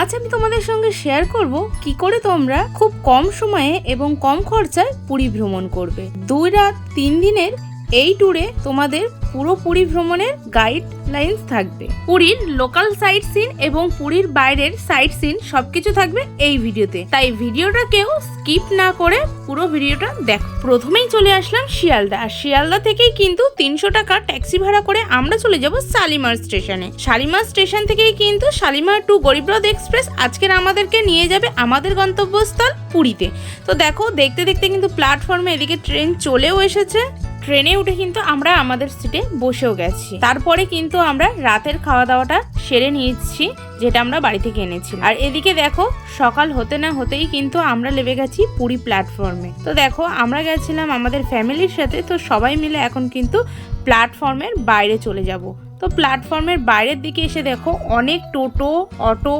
আজ আমি তোমাদের সঙ্গে শেয়ার করব কি করে তোমরা খুব কম সময়ে এবং কম খরচায় পুরী ভ্রমণ করবে। দুই রাত, তিন দিনের এই ট্যুরে তোমাদের পুরো পুরী ভ্রমণের গাইড লাইন্স থাকবে। পুরীর লোকাল সাইট সিন এবং পুরীর বাইরের সাইট সিন সবকিছু থাকবে এই ভিডিওতে। তাই ভিডিওটা কেউ স্কিপ না করে পুরো ভিডিওটা দেখো। প্রথমেই চলে আসলাম শিয়ালদা। আর শিয়ালদা থেকেই কিন্তু তিনশো টাকা ট্যাক্সি ভাড়া করে আমরা চলে যাব শালিমার স্টেশনে শালিমার স্টেশন থেকেই কিন্তু শালিমার টু গরিবরথ এক্সপ্রেস আজকের আমাদেরকে নিয়ে যাবে আমাদের গন্তব্যস্থল পুরীতে। তো দেখো, দেখতে দেখতে কিন্তু প্ল্যাটফর্মে এদিকে ট্রেন চলেও এসেছে। ট্রেনে উঠে কিন্তু আমরা আমাদের সিটে বসেও গেছি। তারপরে কিন্তু আমরা রাতের খাওয়া দাওয়াটা সেরে নিয়েছি, যেটা আমরা বাড়ি থেকে এনেছি। আর এদিকে দেখো, সকাল হতে না হতেই কিন্তু আমরা লেবে গেছি পুরী প্ল্যাটফর্মে তো দেখো, আমরা গেছিলাম আমাদের ফ্যামিলির সাথে, তো সবাই মিলে এখন কিন্তু প্ল্যাটফর্মের বাইরে চলে যাব। তো প্ল্যাটফর্মের বাইরের দিকে এসে দেখো, অনেক টোটো, অটো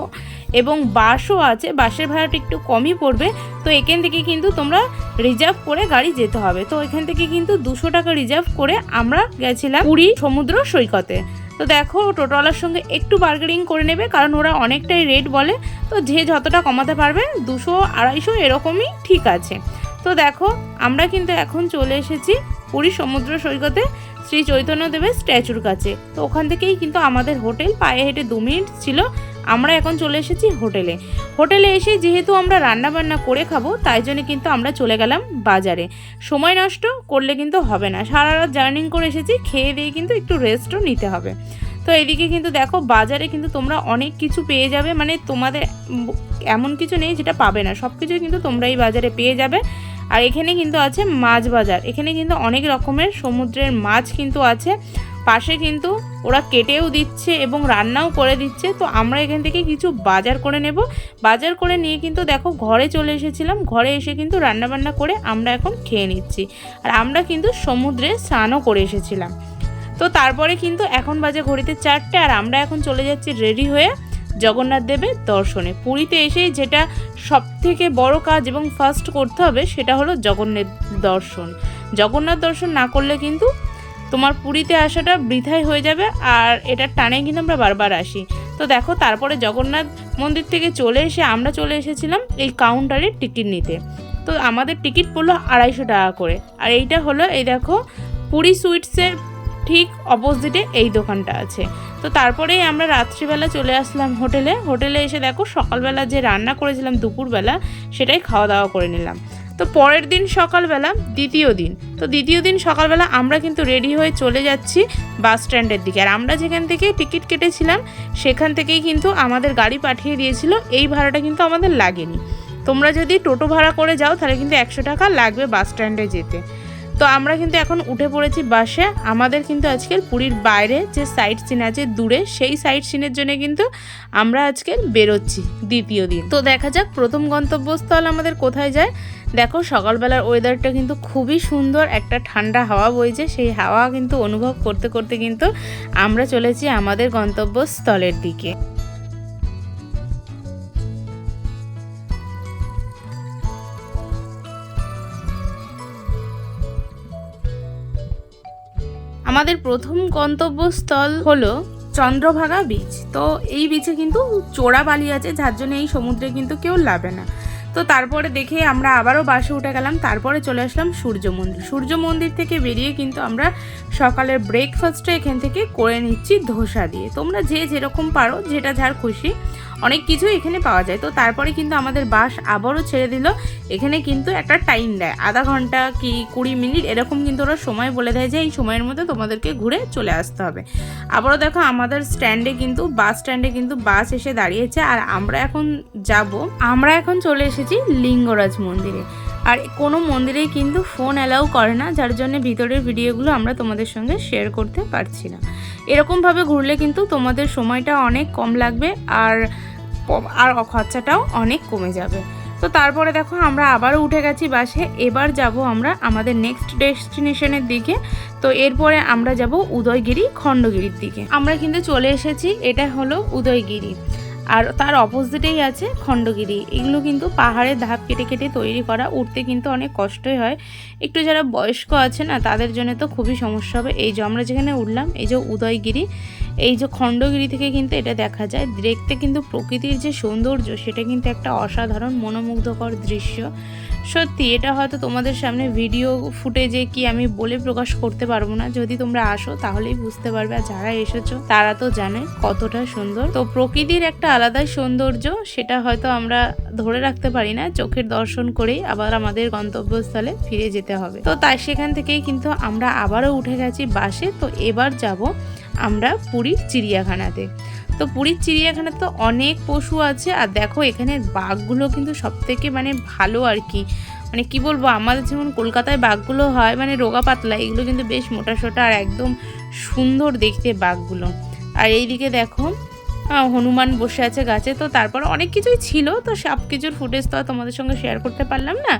এবং বাসও আছে, বাসের ভাড়াটা একটু কমই পড়বে। তো এখান থেকে কিন্তু তোমরা রিজার্ভ করে গাড়ি যেতে হবে। তো এখান থেকে কিন্তু দুশো টাকা রিজার্ভ করে আমরা গেছিলাম পুরী সমুদ্র সৈকতে। তো দেখো, টোটোওয়ালার সঙ্গে একটু বার্গেনিং করে নেবে, কারণ ওরা অনেকটাই রেট বলে। তো যে যতটা কমাতে পারবে, দুশো, আড়াইশো এরকমই ঠিক আছে। তো দেখো, আমরা কিন্তু এখন চলে এসেছি পুরী সমুদ্র সৈকতে শ্রী চৈতন্যদেবের স্ট্যাচুর কাছে। তো ওখান থেকেই কিন্তু আমাদের হোটেল পায়ে হেঁটে দু মিনিট ছিল। আমরা এখন চলে এসেছি হোটেলে। হোটেলে এসে যেহেতু আমরা রান্না বান্না করে খাব, তাই জন্য কিন্তু আমরা চলে গেলাম বাজারে। সময় নষ্ট করলে কিন্তু হবে না। সারা রাত জার্নিং করে এসেছি, খেয়ে দিয়ে কিন্তু একটু রেস্টও নিতে হবে। তো এদিকে কিন্তু দেখো, বাজারে কিন্তু তোমরা অনেক কিছু পেয়ে যাবে মানে তোমাদের এমন কিছু নেই যেটা পাবে না। সব কিছুই কিন্তু তোমরা এই বাজারে পেয়ে যাবে। আর এখানে কিন্তু আছে মাছ বাজার। এখানে কিন্তু অনেক রকমের সমুদ্রের মাছ কিন্তু আছে। পাশে কিন্তু ওরা কেটেও দিচ্ছে এবং রান্নাও করে দিচ্ছে, তো আমরা এখান থেকে কিছু বাজার করে নেব। বাজার করে নিয়ে কিন্তু দেখো ঘরে চলে এসেছিলাম, ঘরে এসে কিন্তু রান্নাবান্না করে আমরা এখন খেয়ে নিচ্ছি। আর আমরা কিন্তু সমুদ্রে স্নানও করে এসেছিলাম। তো তারপরে কিন্তু এখন বাজে ঘড়িতে চারটে আর আমরা এখন চলে যাচ্ছি রেডি হয়ে জগন্নাথ দেবের দর্শনে। পুরীতে এসেই যেটা সব থেকে বড় কাজ এবং ফার্স্ট করতে হবে সেটা হলো জগন্নাথ দর্শন। জগন্নাথ দর্শন না করলে কিন্তু তোমার পুরীতে আসাটা বৃথাই হয়ে যাবে আর এটার টানে কিন্তু আমরা বারবার আসি। তো দেখো, তারপরে জগন্নাথ মন্দির থেকে চলে এসে আমরা চলে এসেছিলাম এই কাউন্টারে টিকিট নিতে। তো আমাদের টিকিট পড়ল আড়াইশো টাকা করে। আর এইটা হলো, এই দেখো, পুরী সুইটসের ঠিক অপোজিটে এই দোকানটা আছে। তো তারপরেই আমরা রাত্রিবেলা চলে আসলাম হোটেলে। হোটেলে এসে দেখো, সকালবেলা যে রান্না করেছিলাম দুপুরবেলা, সেটাই খাওয়া দাওয়া করে নিলাম। তো পরের দিন সকালবেলা দ্বিতীয় দিন, তো দ্বিতীয় দিন সকালবেলা আমরা কিন্তু রেডি হয়ে চলে যাচ্ছি বাস স্ট্যান্ডের দিকে। আর আমরা যেখান থেকে টিকিট কেটেছিলাম, সেখান থেকেই কিন্তু আমাদের গাড়ি পাঠিয়ে দিয়েছিল, এই ভাড়াটা কিন্তু আমাদের লাগেনি। তোমরা যদি টোটো ভাড়া করে যাও, তাহলে কিন্তু একশো টাকা লাগবে বাস স্ট্যান্ডে যেতে। তো আমরা কিন্তু এখন উঠে পড়েছি বাসে। আমাদের কিন্তু আজকের পুরীর বাইরে যে সাইট সিন আছে দূরে, সেই সাইট সিনের জন্য কিন্তু আমরা আজকে বেরোচ্ছি দ্বিতীয় দিন। তো দেখা যাক প্রথম গন্তব্যস্থল আমাদের কোথায় যায়। দেখো সকালবেলার ওয়েদারটা কিন্তু খুবই সুন্দর, একটা ঠান্ডা হাওয়া বইছে, সেই হাওয়া কিন্তু অনুভব করতে করতে কিন্তু আমরা চলেছি আমাদের গন্তব্যস্থলের দিকে। আমাদের প্রথম গন্তব্যস্থল হলো চন্দ্রভাগা বিচ তো এই বিচে কিন্তু চোরা বালি আছে, যার জন্য এই সমুদ্রে কিন্তু কেউ লাভে না। তো তারপরে দেখে আমরা আবারও বাসে উঠে গেলাম, তারপরে চলে আসলাম সূর্য মন্দির। সূর্য মন্দির থেকে বেরিয়ে কিন্তু আমরা সকালের ব্রেকফাস্টটা এখান থেকে করে নিচ্ছি ধোসা দিয়ে। তোমরা যে যেরকম পারো, যেটা যার খুশি, অনেক কিছু এখানে পাওয়া যায়। তো তারপরে কিন্তু আমাদের বাস আবারও ছেড়ে দিল এখানে কিন্তু একটা টাইম দেয়। আধা ঘণ্টা কি কুড়ি মিনিট এরকম কিন্তু ওরা সময় বলে দেয় যে, এই সময়ের মধ্যে তোমাদেরকে ঘুরে চলে আসতে হবে। আবারও দেখো, আমাদের স্ট্যান্ডে কিন্তু বাস স্ট্যান্ডে কিন্তু বাস এসে দাঁড়িয়েছে। আর আমরা এখন যাব, আমরা এখন চলে এসেছি লিঙ্গরাজ মন্দিরে। আর কোনো মন্দিরেই কিন্তু ফোন অ্যালাউ করে না, যার জন্য ভিতরের ভিডিওগুলো আমরা তোমাদের সঙ্গে শেয়ার করতে পারছি না। এরকমভাবে ঘুরলে কিন্তু তোমাদের সময়টা অনেক কম লাগবে, আর আর খরচাটাও অনেক কমে যাবে। তো তারপরে দেখো আমরা আবারও উঠে গেছি বাসে। এবার যাব আমরা আমাদের নেক্সট ডেস্টিনেশনের দিকে। তো এরপরে আমরা যাব উদয়গিরি, খণ্ডগিরির দিকে। আমরা কিন্তু চলে এসেছি, এটা হলো উদয়গিরি। আর তার অপোজিটেই আছে খণ্ডগিরি। এগুলো কিন্তু পাহাড়ের ধাপ কেটে কেটে তৈরি করা উঠতে কিন্তু অনেক কষ্টই হয়। একটু যারা বয়স্ক আছে না, তাদের জন্য তো খুবই সমস্যা হবে। এই যে আমরা যেখানে উঠলাম এই যে উদয়গিরি, এই যে খণ্ডগিরি থেকে কিন্তু এটা দেখা যায়। দেখতে কিন্তু প্রকৃতির যে সৌন্দর্য, সেটা কিন্তু একটা অসাধারণ, মনোমুগ্ধকর দৃশ্য। সত্যি, এটা হয়তো তোমাদের সামনে ভিডিও ফুটেজে কি আমি বলে প্রকাশ করতে পারব না। যদি তোমরা আসো, তাহলেই বুঝতে পারবে। আর যারা এসেছ, তারা তো জানে কতটা সুন্দর। তো প্রকৃতির একটা আলাদাই সৌন্দর্য, সেটা হয়তো আমরা ধরে রাখতে পারি না। চোখের দর্শন করেই আবার আমাদের গন্তব্যস্থলে ফিরে যেতে হবে। তো তাই সেখান থেকেই কিন্তু আমরা আবারও উঠে গেছি বাসে। তো এবার যাব আমরা পুরীর চিড়িয়াখানাতে। তো পুরীর চিড়িয়াখানাতে তো অনেক পশু আছে, আর দেখো এখানে বাঘগুলো কিন্তু সব থেকে মানে ভালো আর কি। মানে কি বলব, আমাদের যেমন কলকাতায় বাঘগুলো হয় মানে রোগা পাতলা, এগুলো কিন্তু বেশ মোটা সোটা আর একদম সুন্দর দেখতে বাঘগুলো। আর এইদিকে দেখো হনুমান বসে আছে গাছে, তো তারপর অনেক কিছুই ছিল, তো সব কিছুর ফুটেজ তো তোমাদের সঙ্গে শেয়ার করতে পারলাম না।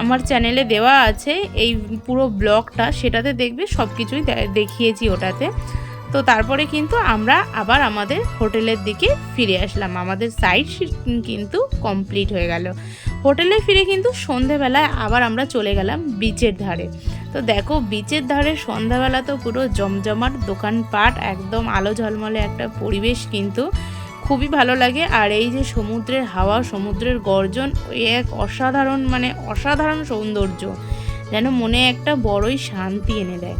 আমার চ্যানেলে দেওয়া আছে এই পুরো ব্লগটা সেটাতে দেখবে সব কিছুই দেখিয়েছি ওটাতে। তো তারপরে কিন্তু আমরা আবার আমাদের হোটেলের দিকে ফিরে আসলাম। আমাদের সাইড কিন্তু কমপ্লিট হয়ে গেল। হোটেলে ফিরে কিন্তু সন্ধেবেলায় আবার আমরা চলে গেলাম বিচের ধারে। তো দেখো বিচের ধারে সন্ধ্যাবেলা তো পুরো জমজমাট দোকানপাট, একদম আলো ঝলমলে একটা পরিবেশ কিন্তু খুবই ভালো লাগে। আর এই যে সমুদ্রের হাওয়া, সমুদ্রের গর্জন এক অসাধারণ মানে অসাধারণ সৌন্দর্য যেন মনে একটা বড়ই শান্তি এনে দেয়।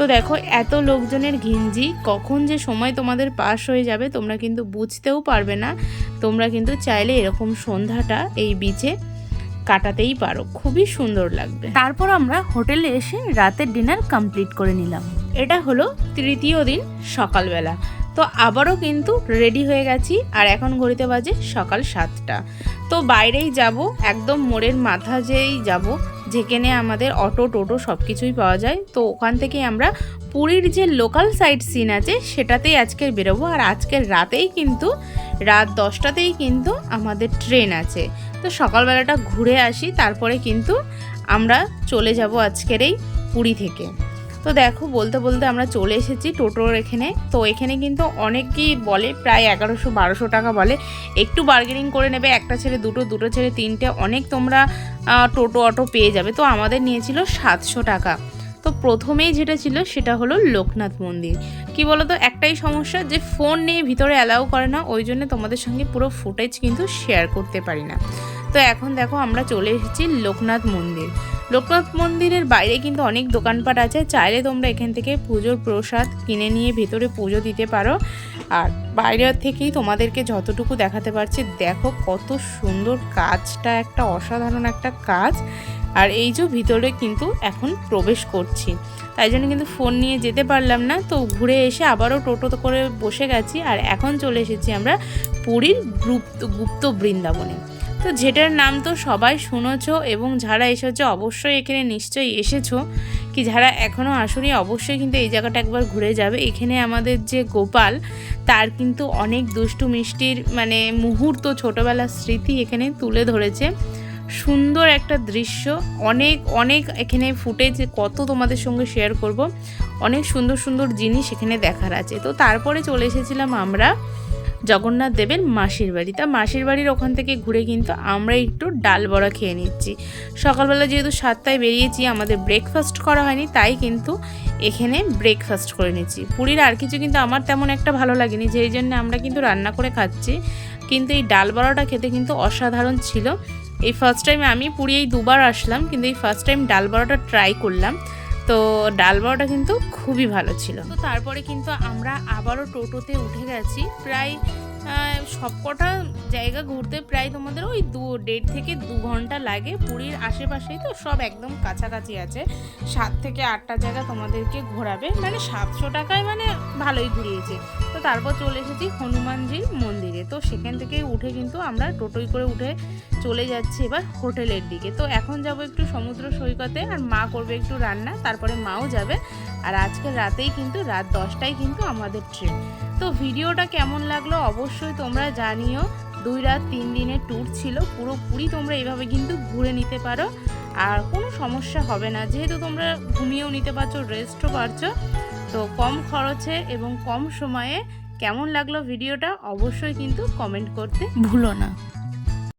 তো দেখো এত লোকজনের ঘিঞ্জি কখন যে সময় তোমাদের পাস হয়ে যাবে তোমরা কিন্তু বুঝতেও পারবে না। তোমরা কিন্তু চাইলে এরকম সন্ধ্যাটা এই বিচে কাটাতেই পারো। খুবই সুন্দর লাগবে। তারপর আমরা হোটেলে এসে রাতের ডিনার কমপ্লিট করে নিলাম। এটা হলো তৃতীয় দিন সকালবেলা। তো আবারও কিন্তু রেডি হয়ে গেছি আর এখন ঘড়িতে বাজে সকাল সাতটা। তো বাইরেই যাব একদম মোড়ের মাথা যেই যাব যেখানে আমাদের অটো, টোটো সব কিছুই পাওয়া যায়। তো ওখান থেকে আমরা পুরীর যে লোকাল সাইট সিন আছে, সেটাতেই আজকে বেরোবো। আর আজকের রাতেই কিন্তু, রাত দশটাতেই কিন্তু আমাদের ট্রেন আছে। তো সকালবেলাটা ঘুরে আসি, তারপরে কিন্তু আমরা চলে যাব আজকের এই পুরী থেকে। তো দেখো, বলতে বলতে আমরা চলে এসেছি টোটোর এখানে। তো এখানে কিন্তু অনেকেই বলে, প্রায় এগারোশো বারোশো টাকা বলে। একটু বার্গেনিং করে নেবে, একটা ছেড়ে দুটো দুটো ছেড়ে তিনটে, অনেক তোমরা টোটো, অটো পেয়ে যাবে। তো আমাদের নিয়েছিল সাতশো টাকা। তো প্রথমেই যেটা ছিল, সেটা হলো লোকনাথ মন্দির। কি বলতো, একটাই সমস্যা যে ফোন নিয়ে ভিতরে অ্যালাউ করে না, ওই জন্য তোমাদের সঙ্গে পুরো ফুটেজ কিন্তু শেয়ার করতে পারি না। তো এখন দেখো আমরা চলে এসেছি লোকনাথ মন্দির। লোকনাথ মন্দিরের বাইরে কিন্তু অনেক দোকানপাট আছে। চাইলে তোমরা এখান থেকে পুজোর প্রসাদ কিনে নিয়ে ভেতরে পুজো দিতে পারো। আর বাইরে থেকেই তোমাদেরকে যতটুকু দেখাতে পারছি, দেখো কত সুন্দর কাজটা, একটা অসাধারণ একটা কাজ। আর এই যে ভিতরে কিন্তু এখন প্রবেশ করছি। তাই জন্য কিন্তু ফোন নিয়ে যেতে পারলাম না। তো ঘুরে এসে আবারও টোটো করে বসে গেছি। আর এখন চলে এসেছি আমরা পুরীর গুপ্ত গুপ্ত বৃন্দাবনে। তো যেটার নাম তো সবাই শুনেছো এবং যারা এসেছ অবশ্যই এখানে নিশ্চয়ই এসেছ। কি যারা এখনও আসেনি অবশ্যই কিন্তু এই জায়গাটা একবার ঘুরে যাবে। এখানে আমাদের যে গোপাল, তার কিন্তু অনেক দুষ্টু মিষ্টির মানে মুহূর্ত ছোটোবেলার স্মৃতি এখানে তুলে ধরেছে। সুন্দর একটা দৃশ্য। অনেক অনেক এখানে ফুটেজ কত তোমাদের সঙ্গে শেয়ার করব। অনেক সুন্দর সুন্দর জিনিস এখানে দেখার আছে। তো তারপরে চলে এসেছিলাম আমরা জগন্নাথ দেবের মাসির বাড়ি। তা মাসির বাড়ির ওখান থেকে ঘুরে কিন্তু আমরা একটু ডাল বড়া খেয়ে নিচ্ছি। সকালবেলা যেহেতু সাতটায় বেরিয়েছি, আমাদের ব্রেকফাস্ট করা হয়নি, তাই কিন্তু এখানে ব্রেকফাস্ট করে নিচ্ছি। পুরীর আর কিছু কিন্তু আমার তেমন একটা ভালো লাগেনি, যেই জন্য আমরা কিন্তু রান্না করে খাচ্ছি। কিন্তু এই ডাল বড়াটা খেতে কিন্তু অসাধারণ ছিল। এই ফার্স্ট টাইম আমি পুরী এই দুবার আসলাম, কিন্তু এই ফার্স্ট টাইম ডাল বড়াটা ট্রাই করলাম। তো ডাল বড়াটা কিন্তু খুবই ভালো ছিল। তো তারপরে কিন্তু আমরা আবারও টোটোতে উঠে গেছি। প্রায় সবকটা জায়গা ঘুরতে প্রায় তোমাদের ওই দু, দেড় থেকে দু ঘণ্টা লাগে। পুরীর আশেপাশেই তো সব একদম কাছাকাছি আছে। সাত থেকে আটটা জায়গা তোমাদেরকে ঘোরাবে। মানে সাতশো টাকায় মানে ভালোই ঘুরিয়েছে। তো তারপর চলে এসেছি হনুমানজির মন্দিরে। তো সেখান থেকে উঠে কিন্তু আমরা টোটোই করে উঠে চলে যাচ্ছি এবার হোটেলের দিকে। তো এখন যাব একটু সমুদ্র সৈকতে আর মা করবে একটু রান্না, তারপরে মাও যাবে। আর আজকে রাতেই কিন্তু রাত দশটায় কিন্তু আমাদের ট্রেন। তো ভিডিওটা কেমন লাগল অবশ্যই তোমরা জানিও। দুই রাত তিন দিনের ট্যুর ছিল, পুরোপুরি তোমরা এইভাবে কিন্তু ঘুরে নিতে পারো। আর কোনো সমস্যা হবে না, যেহেতু তোমরা ঘুমিয়েও নিতে পারছ রেস্টও পারছ। তো কম খরচে এবং কম সময়ে কেমন লাগল ভিডিওটা অবশ্যই কিন্তু কমেন্ট করতে ভুলো না।